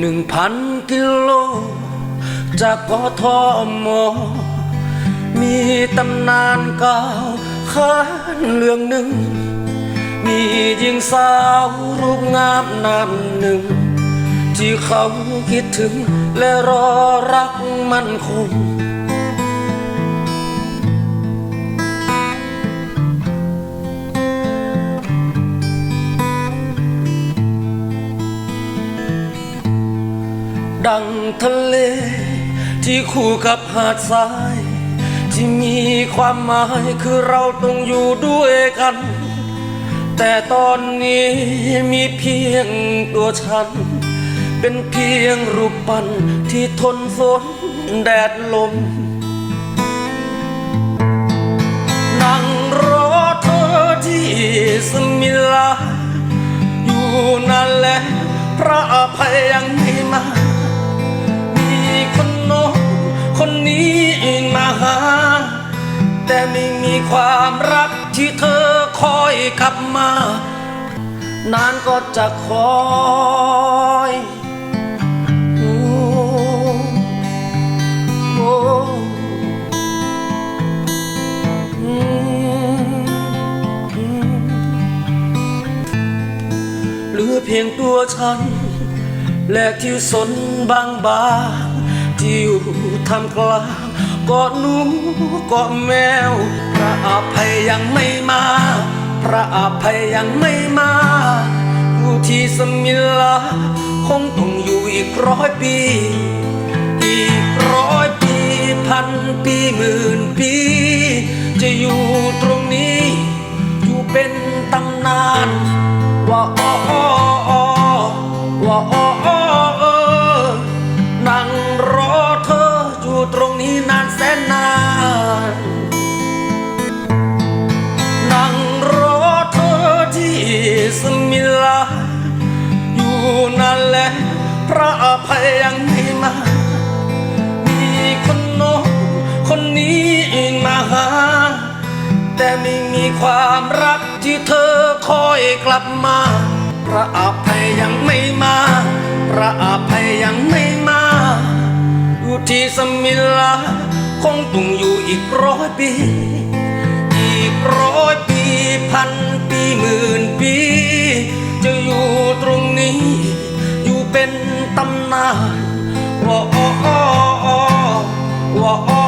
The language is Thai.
หนึ่งพันกิโล จากกทมมีตำนานเก่าวขานเรื่องหนึ่ง มีหญิงสาวรูปงามนามหนึ่ง ที่เขาคิดถึงและรอรักมันคง ดังทะเล ที่คู่กับหาดทราย ที่มีความหมายคือเราต้องอยู่ด้วยกัน แต่ตอนนี้มีเพียงตัวฉัน เป็นเพียงรูปปั้นที่ทนฝนแดดลมนั่งรอเธอที่สมิลา อยู่นั่นแหละพระอภัยยังไม่มา ไม่มีความรักที่เธอคอยกลับมา นานก็จะคอยโอ้โอ้อืมอืมเหลือเพียงตัวฉัน และที่สนบางบางที่อยู่ทำกลาง กาะหนูเกาะแมว พระอภัยยังไม่มา พระอภัยยังไม่มาอยู่ที่สมิลาคงต้องอยู่อีกร้อยปี อีกร้อยปีพันปีหมื่นปี จะอยู่ตรงนี้ อยู่เป็นตำนาน ความรักที่เธอคอยกลับมา พระอภัยยังไม่มา พระอภัยยังไม่มาอยู่ที่สมิลาคงต้องอยู่อีกร้อยปี อีกร้อยปีพันปีหมื่นปี จะอยู่ตรงนี้ อยู่เป็นตำนานว่าอ้อ